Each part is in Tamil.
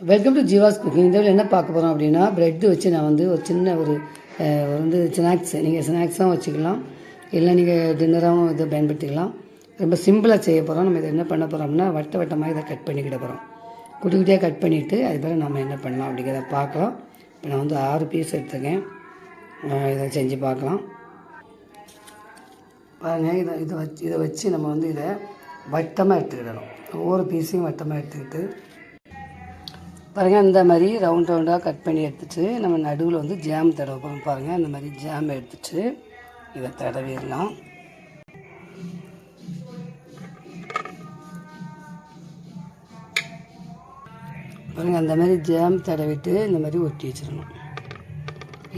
வெல்கம் டு ஜீவாஸ் குக்கிங் இந்த என்ன பார்க்க போகிறோம் அப்படின்னா ப்ரெட்டு வச்சு நான் வந்து ஒரு சின்ன ஒரு ஒரு வந்து ஸ்நாக்ஸ் நீங்கள் ஸ்நாக்ஸாகவும் வச்சுக்கலாம். இல்லை நீங்கள் டின்னராகவும் இதை பயன்படுத்திக்கலாம். ரொம்ப சிம்பிளாக செய்ய போகிறோம் நம்ம இதை என்ன பண்ண போகிறோம் அப்படின்னா வட்ட வட்டமாக இதை கட் பண்ணிக்கிட போகிறோம் குட்டி குட்டியாக கட் பண்ணிவிட்டு அது பிறகு நம்ம என்ன பண்ணலாம் அப்படிங்கிறத பார்க்கலாம். இப்போ நான் வந்து ஆறு பீஸ் எடுத்துருக்கேன். இதை செஞ்சு பார்க்கலாம். பாருங்கள் இதை இதை வச்சு இதை வச்சு நம்ம வந்து இதை வட்டமாக எடுத்துக்கிடணும். ஒவ்வொரு பீஸையும் வட்டமாக எடுத்துக்கிட்டு பாருங்கள் இந்த மாதிரி ரவுண்ட் ரவுண்டாக கட் பண்ணி எடுத்துட்டு நம்ம நடுவில் வந்து ஜாம் தடவை போகிறோம் பாருங்கள் இந்த மாதிரி ஜாம் எடுத்துட்டு இதை தடவிடலாம். பாருங்கள் அந்த மாதிரி ஜாம் தடவிட்டு இந்த மாதிரி ஒட்டி வச்சிடணும்.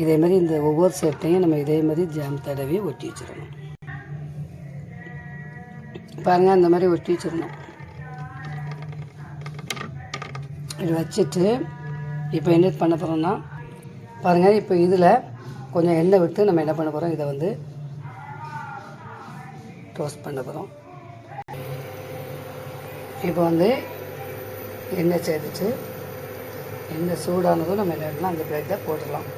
இதே மாதிரி இந்த ஒவ்வொரு செட்டையும் நம்ம இதே மாதிரி ஜாம் தடவி ஒட்டி வச்சிடணும். பாருங்கள் அந்த மாதிரி ஒட்டி வச்சிடணும். இது வச்சுட்டு இப்போ என்ன பண்ண போகிறோம்னா பாருங்கள் இப்போ இதில் கொஞ்சம் எண்ணெய் விட்டு நம்ம என்ன பண்ண போகிறோம் இதை வந்து டோஸ்ட் பண்ண போகிறோம் இப்போ வந்து எண்ணெய் சேர்த்துட்டு எண்ணெய் சூடானதும் நம்ம என்ன அந்த பிளேட்டை போட்டுடலாம்.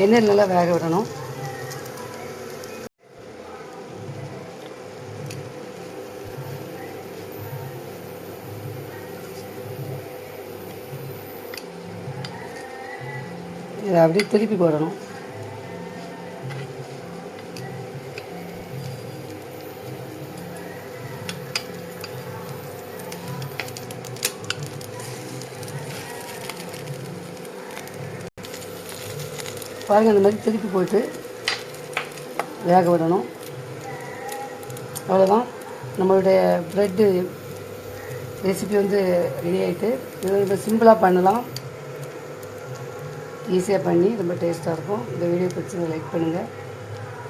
எண்ணெய் நல்லா வேக விடணும். இதை அப்படியே திருப்பி போடணும். பாருங்கள் இந்த மாதிரி திருப்பி போட்டு வேக விடணும். அவ்வளோதான் நம்மளுடைய ப்ரெட்டு ரெசிபி வந்து ரெடி ஆகிட்டு இது ரொம்ப சிம்பிளாக பண்ணலாம். ஈஸியாக பண்ணி ரொம்ப டேஸ்ட்டாக இருக்கும். இந்த வீடியோ பிடிச்சி லைக் பண்ணுங்கள்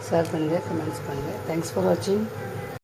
ஷேர் பண்ணுங்கள் கமெண்ட்ஸ் பண்ணுங்கள் தேங்க்ஸ் ஃபார் வாட்சிங்